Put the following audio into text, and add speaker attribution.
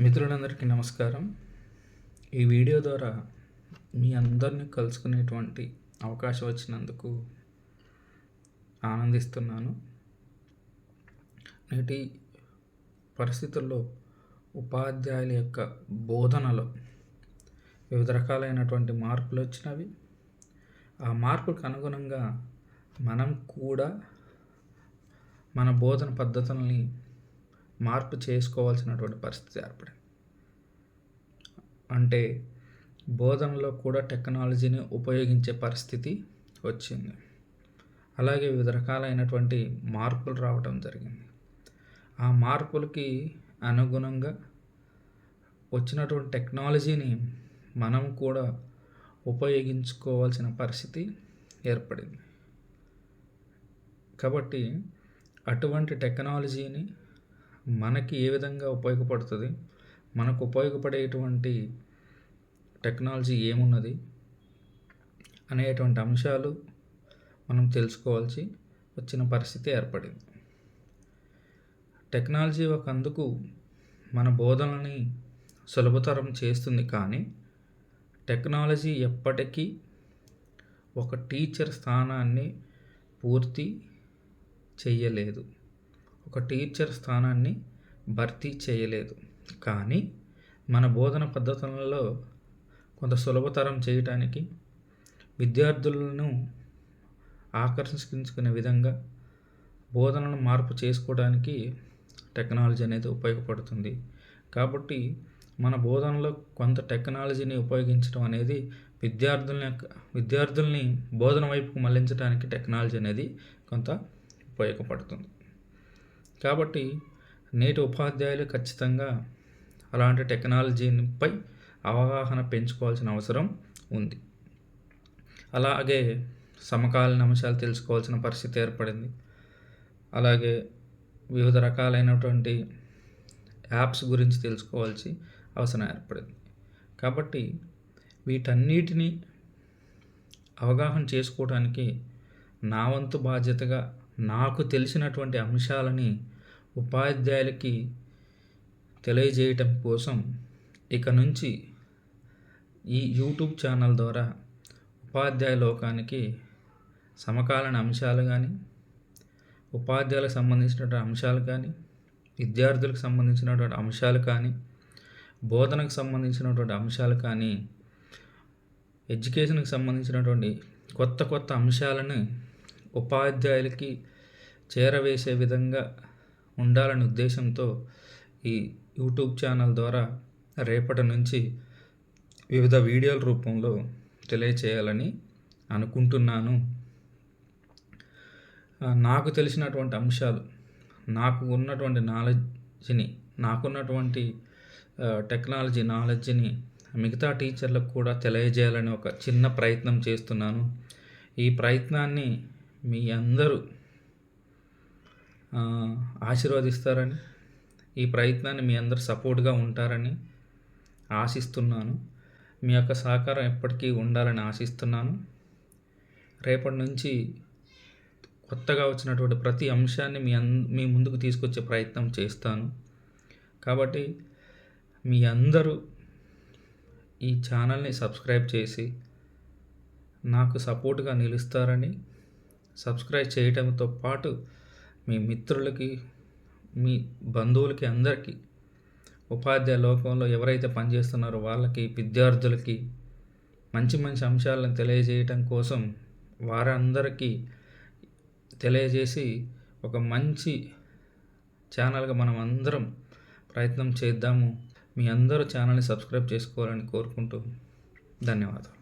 Speaker 1: మిత్రులందరికీ నమస్కారం. ఈ వీడియో ద్వారా మీ అందరిని కలుసుకునేటువంటి అవకాశం వచ్చినందుకు ఆనందిస్తున్నాను. నేటి పరిస్థితుల్లో ఉపాధ్యాయుల యొక్క బోధనలో వివిధ రకాలైనటువంటి మార్పులు వచ్చినవి. ఆ మార్పులకు అనుగుణంగా మనం కూడా మన బోధన పద్ధతుల్ని మార్పు చేసుకోవాల్సినటువంటి పరిస్థితి ఏర్పడింది. అంటే బోధనలో కూడా టెక్నాలజీని ఉపయోగించే పరిస్థితి వచ్చింది. అలాగే వివిధ రకాలైనటువంటి మార్పులు రావటం జరిగింది. ఆ మార్పులకి అనుగుణంగా వచ్చినటువంటి టెక్నాలజీని మనం కూడా ఉపయోగించుకోవాల్సిన పరిస్థితి ఏర్పడింది. కాబట్టి అటువంటి టెక్నాలజీని మనకి ఏ విధంగా ఉపయోగపడుతుంది? మనకు ఉపయోగపడేటువంటి టెక్నాలజీ ఏమున్నది? అనేటువంటి అంశాలు మనం తెలుసుకోవాల్సి వచ్చిన పరిస్థితి ఏర్పడింది. టెక్నాలజీ ఒక అందుకు మన బోధనని సులభతరం చేస్తుంది కానీ టెక్నాలజీ ఎప్పటికీ ఒక టీచర్ స్థానాన్ని పూర్తి చెయ్యలేదు. ఒక టీచర్ స్థానాన్ని భర్తీ చేయలేదు. కానీ మన బోధన పద్ధతులలో కొంత సులభతరం చేయటానికి విద్యార్థులను ఆకర్షించుకునే విధంగా బోధనను మార్పు చేసుకోవడానికి టెక్నాలజీ అనేది ఉపయోగపడుతుంది. కాబట్టి మన బోధనలో కొంత టెక్నాలజీని ఉపయోగించడం అనేది విద్యార్థుల యొక్క విద్యార్థుల్ని బోధన వైపుకు మళ్ళించడానికి టెక్నాలజీ అనేది కొంత ఉపయోగపడుతుంది. కాబట్టి నేటి ఉపాధ్యాయులు ఖచ్చితంగా అలాంటి టెక్నాలజీపై అవగాహన పెంచుకోవాల్సిన అవసరం ఉంది. అలాగే సమకాలీన అంశాలు తెలుసుకోవాల్సిన పరిస్థితి ఏర్పడింది. అలాగే వివిధ రకాలైనటువంటి యాప్స్ గురించి తెలుసుకోవాల్సి అవసరం ఏర్పడింది. కాబట్టి వీటన్నిటినీ అవగాహన చేసుకోవడానికి నా వంతు బాధ్యతగా నాకు తెలిసినటువంటి అంశాలని ఉపాధ్యాయులకి తెలియజేయటం కోసం ఇక నుంచి ఈ యూట్యూబ్ ఛానల్ ద్వారా ఉపాధ్యాయ లోకానికి సమకాలీన అంశాలు కానీ ఉపాధ్యాయులకు సంబంధించినటువంటి అంశాలు కానీ విద్యార్థులకు సంబంధించినటువంటి అంశాలు కానీ బోధనకు సంబంధించినటువంటి అంశాలు కానీ ఎడ్యుకేషన్కి సంబంధించినటువంటి కొత్త కొత్త అంశాలను ఉపాధ్యాయులకి చేరవేసే విధంగా ఉండాలనే ఉద్దేశంతో ఈ యూట్యూబ్ ఛానల్ ద్వారా రేపటి నుంచి వివిధ వీడియోల రూపంలో తెలియచేయాలని అనుకుంటున్నాను. నాకు తెలిసినటువంటి అంశాలు నాకు ఉన్నటువంటి నాలెడ్జ్ని నాకున్నటువంటి టెక్నాలజీ నాలెడ్జ్ని మిగతా టీచర్లకు కూడా తెలియజేయాలని ఒక చిన్న ప్రయత్నం చేస్తున్నాను. ఈ ప్రయత్నాన్ని మీ అందరూ ఆశీర్వదిస్తారని ఈ ప్రయత్నాన్ని మీ అందరు సపోర్ట్గా ఉంటారని ఆశిస్తున్నాను. మీ యొక్క సహకారం ఎప్పటికీ ఉండాలని ఆశిస్తున్నాను. రేపటి నుంచి కొత్తగా వచ్చినటువంటి ప్రతి అంశాన్ని మీ అన్ మీ ముందుకు తీసుకొచ్చే ప్రయత్నం చేస్తాను. కాబట్టి మీ అందరూ ఈ ఛానల్ని సబ్స్క్రైబ్ చేసి నాకు సపోర్ట్గా నిలుస్తారని సబ్స్క్రైబ్ చేయడంతో పాటు మీ మిత్రులకి మీ బంధువులకి అందరికీ ఉపాధ్యాయ లోకంలో ఎవరైతే పనిచేస్తున్నారో వాళ్ళకి విద్యార్థులకి మంచి మంచి అంశాలను తెలియజేయటం కోసం వారందరికీ తెలియజేసి ఒక మంచి ఛానల్గా మనం అందరం ప్రయత్నం చేద్దాము. మీ అందరూ ఛానల్ని సబ్స్క్రైబ్ చేసుకోవాలని కోరుకుంటూ ధన్యవాదాలు.